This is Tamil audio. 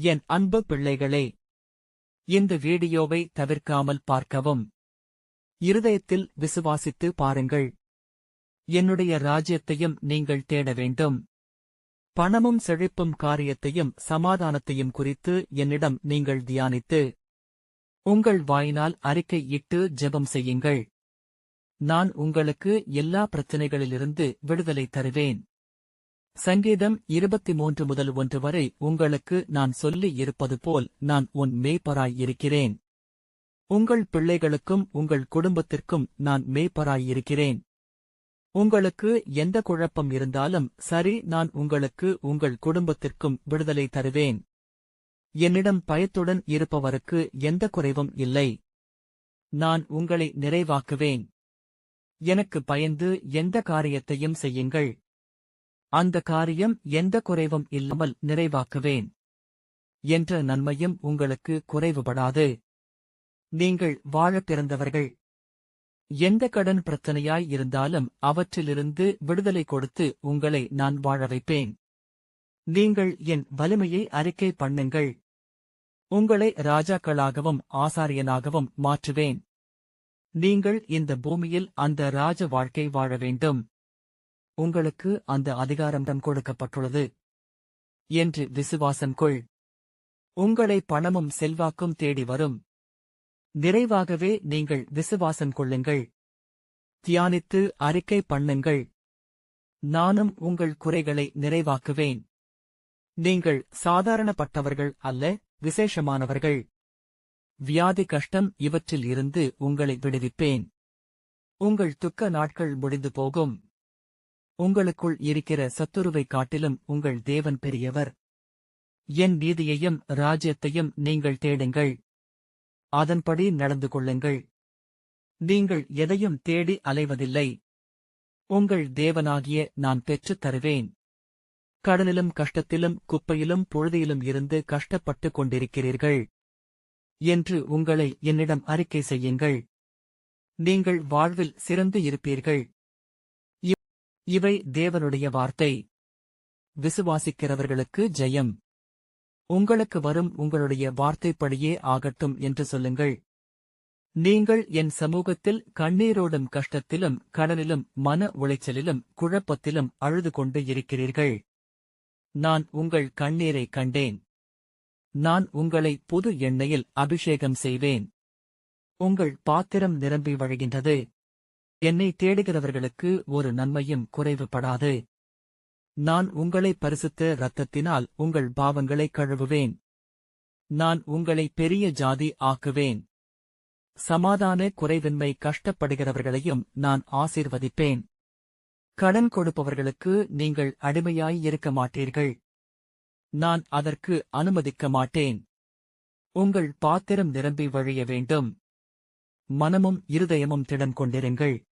என் அன்பு பிள்ளைகளே இந்த வீடியோவை தவிர்க்காமல் பார்க்கவும். இருதயத்தில் விசுவாசித்து பாருங்கள். என்னுடைய ராஜ்யத்தையும் நீங்கள் தேட வேண்டும். பணமும் செழிப்பும் காரியத்தையும் சமாதானத்தையும் குறித்து என்னிடம் நீங்கள் தியானித்து உங்கள் வாயினால் அறிக்கை இட்டு ஜெபம் செய்யுங்கள். நான் உங்களுக்கு எல்லா பிரச்சினைகளிலிருந்து விடுதலை தருவேன். சங்கீதம் இருபத்தி மூன்று முதல் ஒன்று வரை உங்களுக்கு நான் சொல்லி இருப்பது போல் நான் உன் மேய்ப்பராயிருக்கிறேன் உங்கள் பிள்ளைகளுக்கும் உங்கள் குடும்பத்திற்கும் நான் மேய்ப்பராயிருக்கிறேன் உங்களுக்கு எந்த குழப்பம் இருந்தாலும் சரி நான் உங்களுக்கு உங்கள் குடும்பத்திற்கும் விடுதலை தருவேன். என்னிடம் பயத்துடன் இருப்பவருக்கு எந்த குறைவும் இல்லை. நான் உங்களை நிறைவாக்குவேன். எனக்கு பயந்து எந்த காரியத்தையும் செய்யுங்கள். அந்த காரியம் எந்த குறைவும் இல்லாமல் நிறைவாக்குவேன். என்ற நன்மையும் உங்களுக்கு குறைவுபடாது. நீங்கள் வாழப் பிறந்தவர்கள். எந்த கடன் பிரச்சனையாய் இருந்தாலும் அவற்றிலிருந்து விடுதலை கொடுத்து உங்களை நான் வாழ வைப்பேன். நீங்கள் என் வலிமையை அறிக்கை பண்ணுங்கள். உங்களை ராஜாக்களாகவும் ஆசாரியனாகவும் மாற்றுவேன். நீங்கள் இந்த பூமியில் அந்த ராஜ வாழ்க்கை வாழ வேண்டும். உங்களுக்கு அந்த அதிகாரம் கொடுக்கப்பட்டுள்ளது. என்று விசுவாசம் கொள். உங்களை பணமும் செல்வாக்கும் தேடி வரும். நிறைவாகவே நீங்கள் விசுவாசம் கொள்ளுங்கள். தியானித்து அறிக்கை பண்ணுங்கள். நானும் உங்கள் குறைகளை நிறைவாக்குவேன். நீங்கள் சாதாரணப்பட்டவர்கள் அல்ல விசேஷமானவர்கள். வியாதி கஷ்டம் இவற்றில் இருந்து உங்களை விடுவிப்பேன். உங்கள் துக்க நாட்கள் முடிந்து போகும். உங்களுக்குள் இருக்கிற சத்துருவை காட்டிலும் உங்கள் தேவன் பெரியவர். என் நீதியையும் ராஜ்யத்தையும் நீங்கள் தேடுங்கள். அதன்படி நடந்து கொள்ளுங்கள். நீங்கள் எதையும் தேடி அலைவதில்லை. உங்கள் தேவனாகிய நான் பெற்றுத் தருவேன். கடனிலும் கஷ்டத்திலும் குப்பையிலும் புழுதியிலும் இருந்து கஷ்டப்பட்டுக் கொண்டிருக்கிறீர்கள். என்று உங்களை என்னிடம் அறிக்கை செய்யுங்கள். நீங்கள் வாழ்வில் சிறந்து இருப்பீர்கள். இவை தேவனுடைய வார்த்தை. விசுவாசிக்கிறவர்களுக்கு ஜெயம். உங்களுக்கு வரும் உங்களுடைய வார்த்தைப்படியே ஆகட்டும் என்று சொல்லுங்கள். நீங்கள் என் சமூகத்தில் கண்ணீரோடும் கஷ்டத்திலும் கடலிலும் மன உளைச்சலிலும் குழப்பத்திலும் அழுது கொண்டு இருக்கிறீர்கள். நான் உங்கள் கண்ணீரை கண்டேன். நான் உங்களை புது எண்ணெயில் அபிஷேகம் செய்வேன். உங்கள் பாத்திரம் நிரம்பி வழிகின்றது. என்னை தேடுகிறவர்களுக்கு ஒரு நன்மையும் குறைவுபடாது. நான் உங்களை பரிசுத்த இரத்தத்தினால் உங்கள் பாவங்களை கழுவுவேன். நான் உங்களை பெரிய ஜாதி ஆக்குவேன். சமாதான குறைவின்மை கஷ்டப்படுகிறவர்களையும் நான் ஆசீர்வதிப்பேன். கடன் கொடுப்பவர்களுக்கு நீங்கள் அடிமையாய் இருக்க மாட்டீர்கள். நான் அதற்கு அனுமதிக்க மாட்டேன். உங்கள் பாத்திரம் நிரம்பி வழிய வேண்டும். மனமும் இருதயமும் திடம் கொண்டிருங்கள்